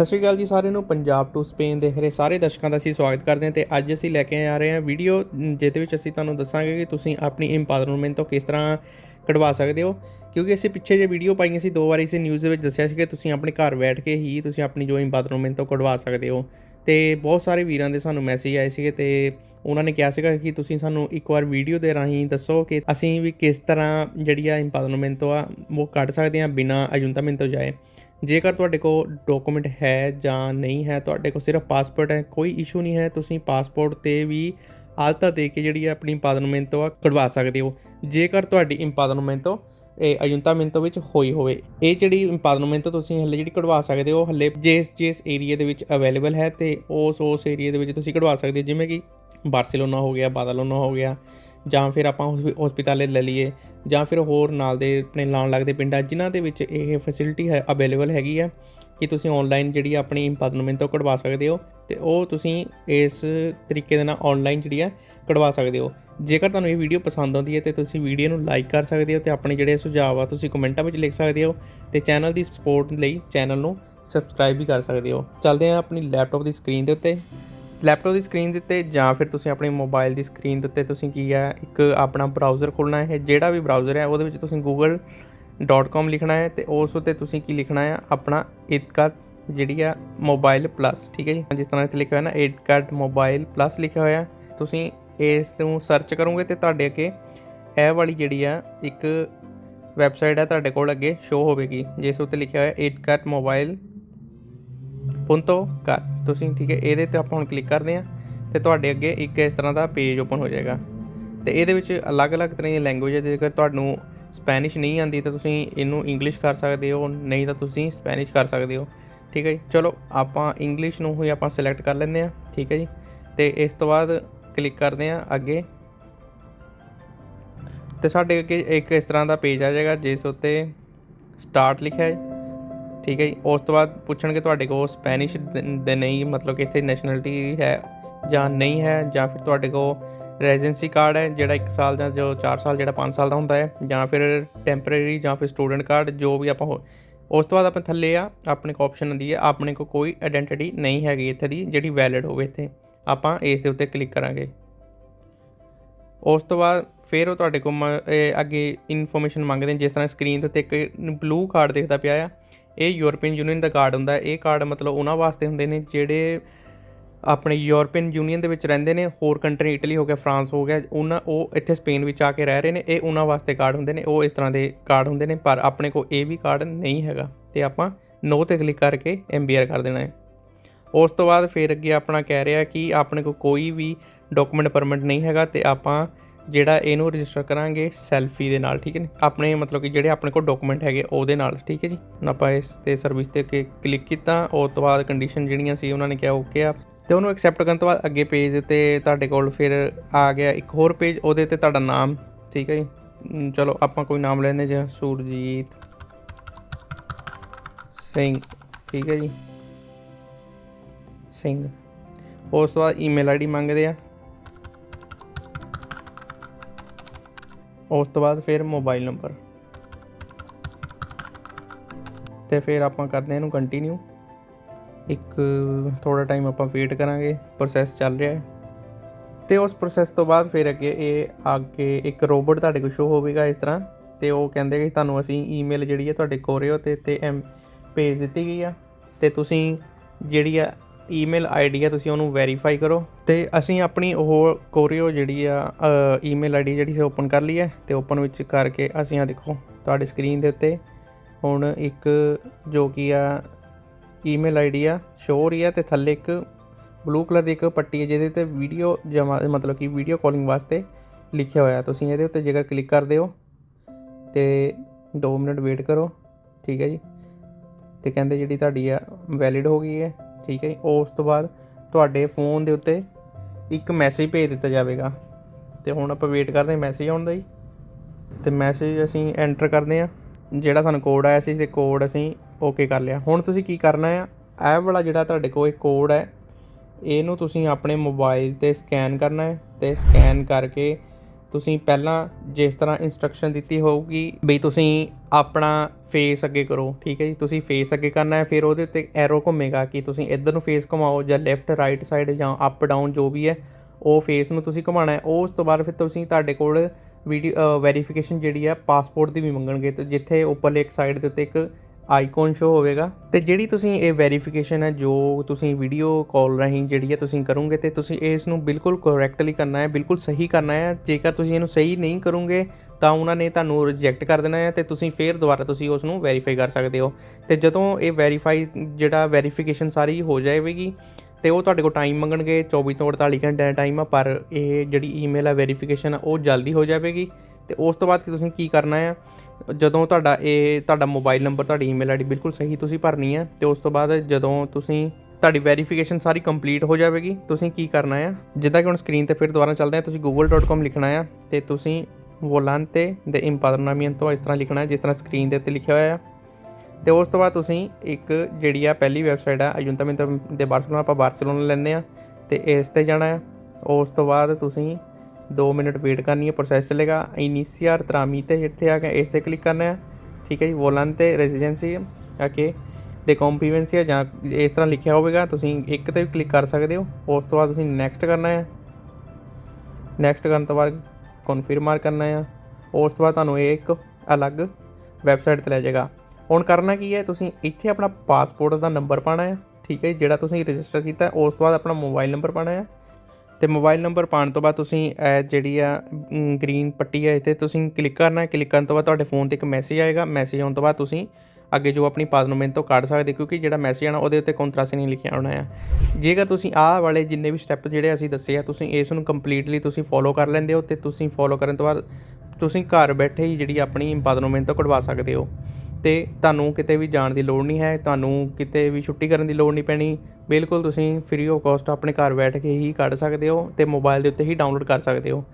ਸਤਿ ਸ਼੍ਰੀ ਅਕਾਲ ਜੀ ਸਾਰਿਆਂ ਨੂੰ। ਪੰਜਾਬ ਟੂ ਸਪੇਨ ਦੇਖ ਰਹੇ ਸਾਰੇ ਦਰਸ਼ਕਾਂ ਦਾ ਅਸੀਂ ਸਵਾਗਤ ਕਰਦੇ ਹਾਂ ਤੇ ਅੱਜ ਅਸੀਂ ਲੈ ਕੇ ਆ ਰਹੇ ਹਾਂ ਵੀਡੀਓ ਜਿਹਦੇ ਵਿੱਚ ਅਸੀਂ ਤੁਹਾਨੂੰ ਦੱਸਾਂਗੇ ਕਿ ਤੁਸੀਂ ਆਪਣੀ ਇੰਪਾਰਟਮੈਂਟ ਤੋਂ ਕਿਸ ਤਰ੍ਹਾਂ ਕਢਵਾ ਸਕਦੇ ਹੋ। ਕਿਉਂਕਿ ਅਸੀਂ ਪਿੱਛੇ ਜੇ ਵੀਡੀਓ ਪਾਈਆਂ ਸੀ, ਦੋ ਵਾਰੀ ਸੀ ਨਿਊਜ਼ ਦੇ ਵਿੱਚ ਦੱਸਿਆ ਸੀ ਕਿ ਤੁਸੀਂ ਆਪਣੇ ਘਰ ਬੈਠ ਕੇ ਹੀ ਤੁਸੀਂ ਆਪਣੀ ਜੋ ਇੰਪਾਰਟਮੈਂਟ ਤੋਂ ਕਢਵਾ ਸਕਦੇ ਹੋ। ਤੇ ਬਹੁਤ ਸਾਰੇ ਵੀਰਾਂ ਦੇ ਸਾਨੂੰ ਮੈਸੇਜ ਆਏ ਸੀਗੇ ਤੇ ਉਹਨਾਂ ਨੇ ਕਿਹਾ ਸੀਗਾ ਕਿ ਤੁਸੀਂ ਸਾਨੂੰ ਇੱਕ ਵਾਰ ਵੀਡੀਓ ਦੇ ਰਾਹੀਂ ਦੱਸੋ ਕਿ ਅਸੀਂ ਵੀ ਕਿਸ ਤਰ੍ਹਾਂ ਜਿਹੜੀ ਆ ਇੰਪਾਰਟਮੈਂਟ ਤੋਂ ਆ, ਉਹ ਕੱਢ ਸਕਦੇ ਹਾਂ ਬਿਨਾ ਅਜੁੰਤਾਮੈਂਟ ਤੋਂ ਜਾਏ। ਜੇਕਰ ਤੁਹਾਡੇ ਕੋਲ ਡਾਕੂਮੈਂਟ ਹੈ ਜਾਂ ਨਹੀਂ ਹੈ, ਤੁਹਾਡੇ ਕੋਲ ਸਿਰਫ ਪਾਸਪੋਰਟ ਹੈ, ਕੋਈ ਇਸ਼ੂ ਨਹੀਂ ਹੈ, ਤੁਸੀਂ ਪਾਸਪੋਰਟ ਤੇ ਵੀ ਹਾਲਤਾ ਦੇ ਕੇ ਜਿਹੜੀ ਹੈ ਆਪਣੀ ਇੰਪਾਰਟਮੈਂਟ ਤੋਂ ਆ ਕਢਵਾ ਸਕਦੇ ਹੋ। ਜੇਕਰ ਤੁਹਾਡੀ ਇੰਪਾਰਟਮੈਂਟ ਤੋਂ, ਇਹ ਅਜੁੰਤਾਮੈਂਟ ਵਿੱਚ ਹੋਈ ਹੋਵੇ, ਇਹ ਜਿਹੜੀ ਇੰਪਾਰਟਮੈਂਟ ਤੋਂ ਤੁਸੀਂ ਹੱਲੇ ਜਿਹੜੀ ਕਢਵਾ ਸਕਦੇ ਹੋ ਹੱਲੇ ਜਿਸ ਜਿਸ ਏਰੀਆ ਦੇ ਵਿੱਚ ਅਵੇਲੇਬਲ ਹੈ ਤੇ ਉਸ ਉਸ ਏਰੀਆ ਦੇ ਵਿੱਚ ਤੁਸੀਂ ਕਢਵਾ ਸਕਦੇ ਹੋ, ਜਿਵੇਂ ਕਿ ਬਾਰਸੀਲੋਨਾ ਹੋ ਗਿਆ ਬਾਦਾਲੋਨਾ ਹੋ ਗਿਆ ਜਾਂ ਫਿਰ ਆਪਾਂ ਹਸਪੀਟਲ ਲੈ ਲਈਏ, ਜਾਂ ਫਿਰ ਹੋਰ ਨਾਲ ਦੇ ਆਪਣੇ ਲਾਉਣ ਲੱਗਦੇ ਪਿੰਡਾਂ, ਜਿਨ੍ਹਾਂ ਦੇ ਵਿੱਚ ਇਹ ਫੈਸਿਲਿਟੀ ਹੈ ਅਵੇਲੇਬਲ ਹੈਗੀ ਆ ਕਿ ਤੁਸੀਂ ਆਨਲਾਈਨ ਜਿਹੜੀ ਆ ਆਪਣੀ ਇੰਪਾਰਟਮੈਂਟ ਤੋਂ ਕਢਵਾ ਸਕਦੇ ਹੋ ਤੇ ਉਹ ਤੁਸੀਂ ਇਸ ਤਰੀਕੇ ਦੇ ਨਾਲ ਆਨਲਾਈਨ ਜਿਹੜੀ ਆ ਕਢਵਾ ਸਕਦੇ ਹੋ। ਜੇਕਰ ਤੁਹਾਨੂੰ ਇਹ ਵੀਡੀਓ ਪਸੰਦ ਆਉਂਦੀ ਹੈ ਤੇ ਤੁਸੀਂ ਵੀਡੀਓ ਨੂੰ ਲਾਈਕ ਕਰ ਸਕਦੇ ਹੋ ਤੇ ਆਪਣੇ ਜਿਹੜੇ ਸੁਝਾਅ ਆ ਤੁਸੀਂ ਕਮੈਂਟਾਂ ਵਿੱਚ ਲਿਖ ਸਕਦੇ ਹੋ ਤੇ ਚੈਨਲ ਦੀ ਸਪੋਰਟ ਲਈ ਚੈਨਲ ਨੂੰ ਸਬਸਕ੍ਰਾਈਬ ਵੀ ਕਰ ਸਕਦੇ ਹੋ। ਚੱਲਦੇ ਹਾਂ ਆਪਣੀ ਲੈਪਟਾਪ ਦੀ ਸਕਰੀਨ ਦੇ ਉੱਤੇ। ਲੈਪਟਾਪ ਦੀ ਸਕਰੀਨ ਦੇ ਉੱਤੇ ਜਾਂ ਫਿਰ ਤੁਸੀਂ ਆਪਣੇ ਮੋਬਾਈਲ ਦੀ ਸਕਰੀਨ ਦੇ ਉੱਤੇ ਤੁਸੀਂ ਕੀ ਹੈ, ਇੱਕ ਆਪਣਾ ਬਰਾਊਜ਼ਰ ਖੋਲਣਾ ਹੈ, ਜਿਹੜਾ ਵੀ ਬਰਾਊਜ਼ਰ ਹੈ, ਉਹਦੇ ਵਿੱਚ ਤੁਸੀਂ google.com ਲਿਖਣਾ ਹੈ ਤੇ ਉਸ ਉੱਤੇ ਤੁਸੀਂ ਕੀ ਲਿਖਣਾ ਹੈ, ਆਪਣਾ ਇਤਕਾ ਜਿਹੜੀ ਆ ਮੋਬਾਈਲ ਪਲੱਸ ਠੀਕ ਹੈ ਜੀ? ਜਿਸ ਤਰ੍ਹਾਂ ਇੱਥੇ ਲਿਖਿਆ ਹੋਇਆ ਨਾ ਇਤਕਾਟ ਮੋਬਾਈਲ ਪਲੱਸ ਲਿਖਿਆ ਹੋਇਆ, ਤੁਸੀਂ ਇਸ ਨੂੰ ਸਰਚ ਕਰੋਗੇ ਤੇ ਤੁਹਾਡੇ ਅੱਗੇ ਇਹ ਵਾਲੀ ਜਿਹੜੀ ਆ ਇੱਕ ਵੈਬਸਾਈਟ ਹੈ ਤੁਹਾਡੇ ਕੋਲ ਅੱਗੇ ਸ਼ੋ ਹੋਵੇਗੀ, ਜਿਸ ਉੱਤੇ ਲਿਖਿਆ ਹੋਇਆ ਇਤਕਾਟ ਮੋਬਾਈਲ ਪੁੰਤੋ ਕਰ ਤੁਸੀਂ, ਠੀਕ ਹੈ? ਇਹਦੇ ਤੇ ਆਪਾਂ ਹੁਣ ਕਲਿੱਕ ਕਰਦੇ ਹਾਂ ਤੇ ਤੁਹਾਡੇ ਅੱਗੇ ਇੱਕ ਇਸ ਤਰ੍ਹਾਂ ਦਾ ਪੇਜ ਓਪਨ ਹੋ ਜਾਏਗਾ। ਤੇ ਇਹਦੇ ਵਿੱਚ ਅਲੱਗ-ਅਲੱਗ ਤਰ੍ਹਾਂ ਦੀਆਂ ਲੈਂਗੁਏਜ ਹੈ ਜੇਕਰ ਤੁਹਾਨੂੰ ਸਪੈਨਿਸ਼ ਨਹੀਂ ਆਉਂਦੀ ਤਾਂ ਤੁਸੀਂ ਇਹਨੂੰ ਇੰਗਲਿਸ਼ ਕਰ ਸਕਦੇ ਹੋ, ਨਹੀਂ ਤਾਂ ਤੁਸੀਂ ਸਪੈਨਿਸ਼ ਕਰ ਸਕਦੇ ਹੋ। ਠੀਕ ਹੈ ਜੀ? ਚਲੋ, ਆਪਾਂ ਇੰਗਲਿਸ਼ ਨੂੰ ਹੀ ਆਪਾਂ ਸਿਲੈਕਟ ਕਰ ਲੈਂਦੇ ਹਾਂ, ਠੀਕ ਹੈ ਜੀ? ਤੇ ਇਸ ਤੋਂ ਬਾਅਦ ਕਲਿੱਕ ਕਰਦੇ ਹਾਂ ਅੱਗੇ। ਤੇ ਸਾਡੇ ਅੱਗੇ ਇੱਕ ਇਸ ਤਰ੍ਹਾਂ ਦਾ ਪੇਜ ਆ ਜਾਏਗਾ, ਜਿਸ ਉੱਤੇ ਸਟਾਰਟ ਲਿਖਿਆ ਹੈ। ਠੀਕ ਹੈ ਜੀ। ਉਸ ਤੋਂ ਬਾਅਦ ਪੁੱਛਣਗੇ ਤੁਹਾਡੇ ਕੋਲ ਸਪੈਨਿਸ਼ ਦੇ ਨਹੀਂ, ਮਤਲਬ ਕਿ ਇੱਥੇ ਨੈਸ਼ਨੈਲਿਟੀ ਹੈ ਜਾਂ ਨਹੀਂ ਹੈ, ਜਾਂ ਫਿਰ ਤੁਹਾਡੇ ਕੋਲ ਰੈਜ਼ੀਡੈਂਸੀ ਕਾਰਡ ਹੈ, ਜਿਹੜਾ 1 ਸਾਲ ਜਾਂ ਜੋ 4 ਸਾਲ, ਜਿਹੜਾ 5 ਸਾਲ ਦਾ ਹੁੰਦਾ ਹੈ, ਜਾਂ ਫਿਰ ਟੈਂਪਰੇਰੀ ਜਾਂ ਫਿਰ ਸਟੂਡੈਂਟ ਕਾਰਡ ਜੋ ਵੀ ਆਪਾਂ ਹੋ- ਉਸ ਤੋਂ ਬਾਅਦ ਆਪਾਂ ਥੱਲੇ ਆ, ਆਪਣੇ ਕੋ ਆਪਸ਼ਨ ਹੁੰਦੀ ਹੈ, ਆਪਣੇ ਕੋ ਕੋਈ ਆਇਡੈਂਟੀਟੀ ਨਹੀਂ ਹੈਗੀ ਇੱਥੇ ਦੀ, ਜਿਹੜੀ ਵੈਲਿਡ ਹੋਵੇ ਇੱਥੇ। ਆਪਾਂ ਇਸ ਦੇ ਉੱਤੇ ਕਲਿੱਕ ਕਰਾਂਗੇ। ਉਸ ਤੋਂ ਬਾਅਦ ਫਿਰ ਉਹ ਤੁਹਾਡੇ ਕੋਲ ਮ- ਅੱਗੇ ਇਨਫੋਰਮੇਸ਼ਨ ਮੰਗਦੇ ਨੇ, ਜਿਸ ਤਰ੍ਹਾਂ ਸਕਰੀਨ ਦੇ ਉੱਤੇ ਇੱਕ ਬਲੂ ਕਾਰਡ ਦਿਖਦਾ ਪਿਆ ਆ ਇਹ ਯੂਰਪੀਅਨ ਯੂਨੀਅਨ ਦਾ ਕਾਰਡ ਹੁੰਦਾ ਇਹ ਕਾਰਡ ਮਤਲਬ ਉਹਨਾਂ ਵਾਸਤੇ ਹੁੰਦੇ ਨੇ ਜਿਹੜੇ ਆਪਣੇ ਯੂਰਪੀਅਨ ਯੂਨੀਅਨ ਦੇ ਵਿੱਚ ਰਹਿੰਦੇ ਨੇ। ਹੋਰ ਕੰਟਰੀ ਇਟਲੀ ਹੋ ਗਿਆ ਫਰਾਂਸ ਹੋ ਗਿਆ, ਉਹਨਾਂ ਉਹ ਇੱਥੇ ਸਪੇਨ ਵਿੱਚ ਆ ਕੇ ਰਹਿ ਰਹੇ ਨੇ। ਇਹ ਉਹਨਾਂ ਵਾਸਤੇ ਕਾਰਡ ਹੁੰਦੇ ਨੇ। ਉਹ ਇਸ ਤਰ੍ਹਾਂ ਦੇ ਕਾਰਡ ਹੁੰਦੇ ਨੇ। ਪਰ ਆਪਣੇ ਕੋਲ ਇਹ ਵੀ ਕਾਰਡ ਨਹੀਂ ਹੈਗਾ। ਤੇ ਆਪਾਂ ਨੋ ਤੇ ਕਲਿੱਕ ਕਰਕੇ ਐਮਬੀਆਰ ਕਰ ਦੇਣਾ ਹੈ। ਉਸ ਤੋਂ ਬਾਅਦ ਫਿਰ ਅੱਗੇ ਆਪਣਾ ਕਹਿ ਰਿਹਾ ਕਿ ਆਪਣੇ ਕੋਲ ਕੋਈ ਵੀ ਡਾਕੂਮੈਂਟ ਪਰਮਿਟ ਨਹੀਂ ਹੈਗਾ ਤੇ ਆਪਾਂ ਜਿਹੜਾ ਇਹਨੂੰ ਰਜਿਸਟਰ ਕਰਾਂਗੇ ਸੈਲਫੀ ਦੇ ਨਾਲ, ਠੀਕ ਹੈ ਨੇ? ਆਪਣੇ ਮਤਲਬ ਕਿ ਜਿਹੜੇ ਆਪਣੇ ਕੋਲ ਡਾਕੂਮੈਂਟ ਹੈਗੇ, ਉਹਦੇ ਨਾਲ, ਠੀਕ ਹੈ ਜੀ? ਹੁਣ ਆਪਾਂ ਇਸ ਤੇ ਸਰਵਿਸ ਤੇ ਕਲਿੱਕ ਕੀਤਾ ਉਸ ਤੋਂ ਬਾਅਦ ਕੰਡੀਸ਼ਨ ਜਿਹੜੀਆਂ ਸੀ, ਉਹਨਾਂ ਨੇ ਕਿਹਾ ਓਕੇ ਆ। ਤੇ ਉਹਨੂੰ ਐਕਸੈਪਟ ਕਰਨ ਤੋਂ ਬਾਅਦ ਅੱਗੇ ਪੇਜ 'ਤੇ ਤੁਹਾਡੇ ਕੋਲ ਫਿਰ ਆ ਗਿਆ ਇੱਕ ਹੋਰ ਪੇਜ ਉਹਦੇ ਤੇ ਤੁਹਾਡਾ ਨਾਮ, ਠੀਕ ਹੈ ਜੀ? ਚਲੋ, ਆਪਾਂ ਕੋਈ ਨਾਮ ਲੈਂਦੇ ਜਿਵੇਂ ਸੁਰਜੀਤ ਸਿੰਘ, ਠੀਕ ਹੈ ਜੀ? ਸਿੰਘ। ਉਸ ਤੋਂ ਬਾਅਦ ਈਮੇਲ ਆਈਡੀ ਮੰਗਦੇ ਆ। ਉਸ ਤੋਂ ਬਾਅਦ ਫਿਰ ਮੋਬਾਈਲ ਨੰਬਰ ਤੇ ਫਿਰ ਆਪਾਂ ਕਰਦੇ ਹਾਂ ਇਹਨੂੰ ਕੰਟੀਨਿਊ ਇੱਕ ਥੋੜਾ ਟਾਈਮ ਆਪਾਂ ਵੇਟ ਕਰਾਂਗੇ ਪ੍ਰੋਸੈਸ ਚੱਲ ਰਿਹਾ ਹੈ। ਤੇ ਉਸ ਪ੍ਰੋਸੈਸ ਤੋਂ ਬਾਅਦ ਫਿਰ ਅੱਗੇ ਇਹ ਅੱਗੇ ਇੱਕ ਰੋਬੋਟ ਤੁਹਾਡੇ ਕੋਲ ਸ਼ੋ ਹੋਵੇਗਾ ਇਸ ਤਰ੍ਹਾਂ। ਤੇ ਉਹ ਕਹਿੰਦੇ ਕਿ ਤੁਹਾਨੂੰ ਅਸੀਂ ਈਮੇਲ ਜਿਹੜੀ ਹੈ ਤੁਹਾਡੇ ਕੋਰਿਓ ਤੇ ਤੇ ਐਮ ਭੇਜ ਦਿੱਤੀ ਗਈ ਆ। ਤੇ ਤੁਸੀਂ ਜਿਹੜੀ ਆ ਈਮੇਲ ਆਈਡੀ ਆ, ਤੁਸੀਂ ਉਹਨੂੰ ਵੈਰੀਫਾਈ ਕਰੋ। ਤੇ ਅਸੀਂ ਆਪਣੀ ਉਹ ਕੋਰੀਓ ਜਿਹੜੀ ਆ ਈਮੇਲ ਆਈਡੀ ਜਿਹੜੀ ਸੀ ਓਪਨ ਕਰ ਲਈ ਹੈ। ਤੇ ਓਪਨ ਵਿੱਚ ਕਰਕੇ ਅਸੀਂ ਆ ਦੇਖੋ, ਤੁਹਾਡੀ ਸਕਰੀਨ ਦੇ ਉੱਤੇ ਹੁਣ ਇੱਕ ਜੋ ਕੀ ਆ ਈਮੇਲ ਆਈਡੀ ਆ ਸ਼ੋ ਹੋ ਰਹੀ ਆ ਤੇ ਥੱਲੇ ਇੱਕ ਬਲੂ ਕਲਰ ਦੀ ਇੱਕ ਪੱਟੀ ਹੈ ਜਿਹਦੇ ਉੱਤੇ ਵੀਡੀਓ ਜਮਾ, ਮਤਲਬ ਕਿ ਵੀਡੀਓ ਕਾਲਿੰਗ ਵਾਸਤੇ ਲਿਖਿਆ ਹੋਇਆ। ਤੁਸੀਂ ਇਹਦੇ ਉੱਤੇ ਜੇਕਰ ਕਲਿੱਕ ਕਰਦੇ ਹੋ, ਤੇ 2 ਮਿੰਟ ਵੇਟ ਕਰੋ, ਠੀਕ ਹੈ ਜੀ। ਤੇ ਕਹਿੰਦੇ ਜਿਹੜੀ ਤੁਹਾਡੀ ਆ ਵੈਲਿਡ ਹੋ ਗਈ ਹੈ। ਠੀਕ ਹੈ ਜੀ? ਉਸ ਤੋਂ ਬਾਅਦ ਤੁਹਾਡੇ ਫੋਨ ਦੇ ਉੱਤੇ ਇੱਕ ਮੈਸੇਜ ਭੇਜ ਦਿੱਤਾ ਜਾਵੇਗਾ। ਤੇ ਹੁਣ ਆਪਾਂ ਵੇਟ ਕਰਦੇ ਹਾਂ ਮੈਸੇਜ ਆਉਣ ਦਾ ਜੀ। ਤੇ ਮੈਸੇਜ ਅਸੀਂ ਐਂਟਰ ਕਰਦੇ ਹਾਂ। ਜਿਹੜਾ ਸਾਨੂੰ ਕੋਡ ਆਇਆ ਸੀ, ਤੇ ਕੋਡ ਅਸੀਂ ਓਕੇ ਕਰ ਲਿਆ। ਹੁਣ ਤੁਸੀਂ ਕੀ ਕਰਨਾ ਆ? ਇਹ ਵਾਲਾ ਜਿਹੜਾ ਤੁਹਾਡੇ ਕੋਲ ਇਹ ਕੋਡ ਹੈ, ਇਹਨੂੰ ਤੁਸੀਂ ਆਪਣੇ ਮੋਬਾਈਲ ਤੇ ਸਕੈਨ ਕਰਨਾ ਹੈ। ਤੇ ਸਕੈਨ ਕਰਕੇ ਤੁਸੀਂ ਪਹਿਲਾਂ ਜਿਸ ਤਰ੍ਹਾਂ ਇਨਸਟਰਕਸ਼ਨ ਦਿੱਤੀ ਹੋਊਗੀ ਬਈ ਤੁਸੀਂ ਆਪਣਾ ਫੇਸ ਅੱਗੇ ਕਰੋ, ਠੀਕ ਹੈ ਜੀ? ਤੁਸੀਂ ਫੇਸ ਅੱਗੇ ਕਰਨਾ ਹੈ, ਫਿਰ ਉਹਦੇ ਉੱਤੇ ਐਰੋ ਘੁੰਮੇਗਾ ਕਿ ਤੁਸੀਂ ਇੱਧਰ ਨੂੰ ਫੇਸ ਘੁਮਾਓ ਜਾਂ ਲੈਫਟ ਰਾਈਟ ਸਾਈਡ ਜਾਂ ਅਪ ਡਾਊਨ ਜੋ ਵੀ ਹੈ, ਉਹ ਫੇਸ ਨੂੰ ਤੁਸੀਂ ਘੁਮਾਉਣਾ ਹੈ। ਉਸ ਤੋਂ ਬਾਅਦ ਫਿਰ ਤੁਸੀਂ ਤੁਹਾਡੇ ਕੋਲ ਵੀਡੀਓ ਵੈਰੀਫਿਕੇਸ਼ਨ ਜਿਹੜੀ ਹੈ ਪਾਸਪੋਰਟ ਦੀ ਵੀ ਮੰਗਣਗੇ। ਤੇ ਜਿੱਥੇ ਉੱਪਰਲੇ ਇੱਕ ਸਾਈਡ ਦੇ ਉੱਤੇ ਇੱਕ ਆਈਕਨ ਸ਼ੋ ਹੋਵੇਗਾ ਤੇ ਜਿਹੜੀ ਤੁਸੀਂ ਇਹ ਵੈਰੀਫਿਕੇਸ਼ਨ ਹੈ, ਜੋ ਤੁਸੀਂ ਵੀਡੀਓ ਕਾਲ ਰਾਹੀਂ ਜਿਹੜੀ ਹੈ ਤੁਸੀਂ ਕਰੋਗੇ ਤੇ ਤੁਸੀਂ ਇਸ ਨੂੰ ਬਿਲਕੁਲ ਕਰੈਕਟਲੀ ਕਰਨਾ ਹੈ, ਬਿਲਕੁਲ ਸਹੀ ਕਰਨਾ ਹੈ। ਜੇਕਰ ਤੁਸੀਂ ਇਹਨੂੰ ਸਹੀ ਨਹੀਂ ਕਰੋਗੇ, ਤਾਂ ਉਹਨਾਂ ਨੇ ਤੁਹਾਨੂੰ ਰਿਜੈਕਟ ਕਰ ਦੇਣਾ ਹੈ ਤੇ ਤੁਸੀਂ ਫੇਰ ਦੁਬਾਰਾ ਤੁਸੀਂ ਉਸ ਨੂੰ ਵੈਰੀਫਾਈ ਕਰ ਸਕਦੇ ਹੋ। ਤੇ ਜਦੋਂ ਇਹ ਵੈਰੀਫਾਈ ਜਿਹੜਾ ਵੈਰੀਫਿਕੇਸ਼ਨ ਸਾਰੀ ਹੋ ਜਾਵੇਗੀ ਤੇ ਉਹ ਤੁਹਾਡੇ ਕੋਲ ਟਾਈਮ ਮੰਗਣਗੇ 24 ਤੋਂ 48 ਘੰਟੇ ਦਾ ਟਾਈਮ ਆ, ਪਰ ਇਹ ਜਿਹੜੀ ਈਮੇਲ ਆ ਵੈਰੀਫਿਕੇਸ਼ਨ ਉਹ ਜਲਦੀ ਹੋ ਜਾਵੇਗੀ। ਤੇ ਉਸ ਤੋਂ ਬਾਅਦ ਤੁਸੀਂ ਕੀ ਕਰਨਾ ਹੈ ਜਦੋਂ ਤੁਹਾਡਾ ਇਹ ਤੁਹਾਡਾ ਮੋਬਾਈਲ ਨੰਬਰ ਤੁਹਾਡੀ ਈਮੇਲ ਆਈਡੀ ਬਿਲਕੁਲ ਸਹੀ ਤੁਸੀਂ ਭਰਨੀ ਹੈ ਤੇ ਉਸ ਤੋਂ ਬਾਅਦ ਜਦੋਂ ਤੁਸੀਂ ਤੁਹਾਡੀ ਵੈਰੀਫਿਕੇਸ਼ਨ ਸਾਰੀ ਕੰਪਲੀਟ ਹੋ ਜਾਵੇਗੀ, ਤੁਸੀਂ ਕੀ ਕਰਨਾ ਹੈ ਜਿੱਦਾਂ ਕਿ ਹੁਣ ਸਕਰੀਨ ਤੇ ਫਿਰ ਦੁਬਾਰਾ ਚੱਲਦੇ ਹਾਂ ਤੁਸੀਂ google.com ਲਿਖਣਾ ਹੈ ਤੇ ਤੁਸੀਂ ਵੋਲਾਂਤੇ ਦੇ ਇੰਪਾਦਰਨਾਮੀਅੰਤੋ ਇਸ ਤਰ੍ਹਾਂ ਲਿਖਣਾ ਹੈ ਜਿਸ ਤਰ੍ਹਾਂ ਸਕਰੀਨ ਦੇ ਉੱਤੇ ਲਿਖਿਆ ਹੋਇਆ ਹੈ ਤੇ ਉਸ ਤੋਂ ਬਾਅਦ ਤੁਸੀਂ ਇੱਕ ਜਿਹੜੀ ਆ ਪਹਿਲੀ ਵੈਬਸਾਈਟ ਆ ਅਯੁੰਤਮਿੰਤ ਦੇ ਬਾਰਸਲੋਨਾ, ਆਪਾਂ ਬਾਰਸਲੋਨਾ ਲੈਂਦੇ ਆ, ਤੇ ਇਸ ਤੇ ਜਾਣਾ ਹੈ ਉਸ ਤੋਂ ਬਾਅਦ ਤੁਸੀਂ 2 ਮਿੰਟ ਵੇਟ ਕਰਨੀ ਹੈ ਪ੍ਰੋਸੈਸ ਚੱਲੇਗਾ। ਇਨੀਸ਼ੀਅਰ ਤਰਾਮੀਤੇ ਜਿੱਥੇ ਆ ਕੇ ਇਸ ਤੇ ਕਲਿੱਕ ਕਰਨਾ ਹੈ। ਠੀਕ ਹੈ ਜੀ ਵੋਲਾਂਤੇ ਰੈਜ਼ੀਡੈਂਸੀ ਆ ਕੇ ਦੇ ਕੰਪੀਵੈਂਸੀ ਜਾਂ ਇਸ ਤਰ੍ਹਾਂ ਲਿਖਿਆ ਹੋਵੇਗਾ ਤੁਸੀਂ ਇੱਕ ਤੇ ਵੀ ਕਲਿੱਕ ਕਰ ਸਕਦੇ ਹੋ। ਉਸ ਤੋਂ ਬਾਅਦ ਤੁਸੀਂ ਨੈਕਸਟ ਕਰਨਾ ਹੈ। ਨੈਕਸਟ ਕਰਨ ਤੋਂ ਬਾਅਦ ਕਨਫਰਮ ਕਰਨਾ ਹੈ। ਉਸ ਤੋਂ ਬਾਅਦ ਤੁਹਾਨੂੰ ਇਹ ਇੱਕ ਅਲੱਗ ਵੈਬਸਾਈਟ ਤੇ ਲੈ ਜਾਏਗਾ। ਹੁਣ ਕਰਨਾ ਕੀ ਹੈ ਤੁਸੀਂ ਇੱਥੇ ਆਪਣਾ ਪਾਸਪੋਰਟ ਦਾ ਨੰਬਰ ਪਾਣਾ ਹੈ। ਠੀਕ ਹੈ ਜੀ, ਜਿਹੜਾ ਤੁਸੀਂ ਰਜਿਸਟਰ ਕੀਤਾ ਉਸ ਤੋਂ ਬਾਅਦ ਆਪਣਾ ਮੋਬਾਈਲ ਨੰਬਰ ਪਾਣਾ ਹੈ। ਤੇ ਮੋਬਾਈਲ ਨੰਬਰ ਪਾਉਣ ਤੋਂ ਬਾਅਦ ਤੁਸੀਂ ਜਿਹੜੀ ਆ ਗ੍ਰੀਨ ਪੱਟੀ ਹੈ ਇੱਥੇ, ਤੁਸੀਂ ਕਲਿੱਕ ਕਰਨਾ ਹੈ ਕਲਿੱਕ ਕਰਨ ਤੋਂ ਬਾਅਦ ਤੁਹਾਡੇ ਫੋਨ ਤੇ ਇੱਕ ਮੈਸੇਜ ਆਏਗਾ। ਮੈਸੇਜ ਆਉਣ ਤੋਂ ਬਾਅਦ ਤੁਸੀਂ ਅੱਗੇ ਜੋ ਆਪਣੀ ਪਾਸਨੋਮੈਂਟ ਤੋਂ ਕੱਢ ਸਕਦੇ, ਕਿਉਂਕਿ ਜਿਹੜਾ ਮੈਸੇਜ ਆਣਾ ਉਹਦੇ ਉੱਤੇ ਕੰਟਰਾਸਟ ਨਹੀਂ ਲਿਖਿਆ ਹੋਣਾ ਆ। ਜੇਕਰ ਤੁਸੀਂ ਆਹ ਵਾਲੇ ਜਿੰਨੇ ਵੀ ਸਟੈਪ ਜਿਹੜੇ ਅਸੀਂ ਦੱਸੇ ਆ, ਤੁਸੀਂ ਇਸ ਨੂੰ ਕੰਪਲੀਟਲੀ ਤੁਸੀਂ ਫੋਲੋ ਕਰ ਲੈਂਦੇ ਹੋ ਤੇ ਤੁਸੀਂ ਫੋਲੋ ਕਰਨ ਤੋਂ ਬਾਅਦ ਤੁਸੀਂ ਘਰ ਬੈਠੇ ਹੀ ਜਿਹੜੀ ਆਪਣੀ ਪਾਸਨੋਮੈਂਟ ਤੋਂ ਕਢਵਾ ਸਕਦੇ ਹੋ। ਅਤੇ ਤੁਹਾਨੂੰ ਕਿਤੇ ਵੀ ਜਾਣ ਦੀ ਲੋੜ ਨਹੀਂ ਹੈ, ਤੁਹਾਨੂੰ ਕਿਤੇ ਵੀ ਛੁੱਟੀ ਕਰਨ ਦੀ ਲੋੜ ਨਹੀਂ ਪੈਣੀ। ਬਿਲਕੁਲ ਤੁਸੀਂ ਫ੍ਰੀ ਆਫ ਕੋਸਟ ਆਪਣੇ ਘਰ ਬੈਠ ਕੇ ਹੀ ਕੱਢ ਸਕਦੇ ਹੋ ਅਤੇ ਮੋਬਾਈਲ ਦੇ ਉੱਤੇ ਹੀ ਡਾਊਨਲੋਡ ਕਰ ਸਕਦੇ ਹੋ।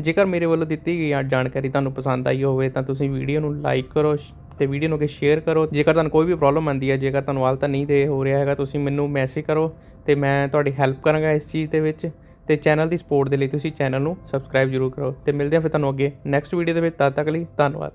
ਜੇਕਰ ਮੇਰੇ ਵੱਲੋਂ ਦਿੱਤੀ ਗਈ ਆ ਜਾਣਕਾਰੀ ਤੁਹਾਨੂੰ ਪਸੰਦ ਆਈ ਹੋਵੇ ਤਾਂ ਤੁਸੀਂ ਵੀਡੀਓ ਨੂੰ ਲਾਈਕ ਕਰੋ ਸ਼- ਤੇ ਵੀਡੀਓ ਨੂੰ ਅੱਗੇ ਸ਼ੇਅਰ ਕਰੋ। ਜੇਕਰ ਤੁਹਾਨੂੰ ਕੋਈ ਵੀ ਪ੍ਰੋਬਲਮ ਆਉਂਦੀ ਹੈ, ਜੇਕਰ ਤੁਹਾਨੂੰ ਹਾਲ ਤਾਂ ਨਹੀਂ ਦੇ ਹੋ ਰਿਹਾ ਹੈਗਾ, ਤੁਸੀਂ ਮੈਨੂੰ ਮੈਸੇਜ ਕਰੋ ਤੇ ਮੈਂ ਤੁਹਾਡੀ ਹੈਲਪ ਕਰਾਂਗਾ ਇਸ ਚੀਜ਼ ਦੇ ਵਿੱਚ ਤੇ ਚੈਨਲ ਦੀ ਸਪੋਰਟ ਦੇ ਲਈ ਤੁਸੀਂ ਚੈਨਲ ਨੂੰ ਸਬਸਕ੍ਰਾਈਬ ਜ਼ਰੂਰ ਕਰੋ। ਤੇ ਮਿਲਦੇ ਹਾਂ ਫਿਰ ਤੁਹਾਨੂੰ ਅੱਗੇ ਨੈਕਸਟ ਵੀਡੀਓ ਦੇ ਵਿੱਚ। ਤਦ ਤੱਕ ਲਈ ਧੰਨਵਾਦ।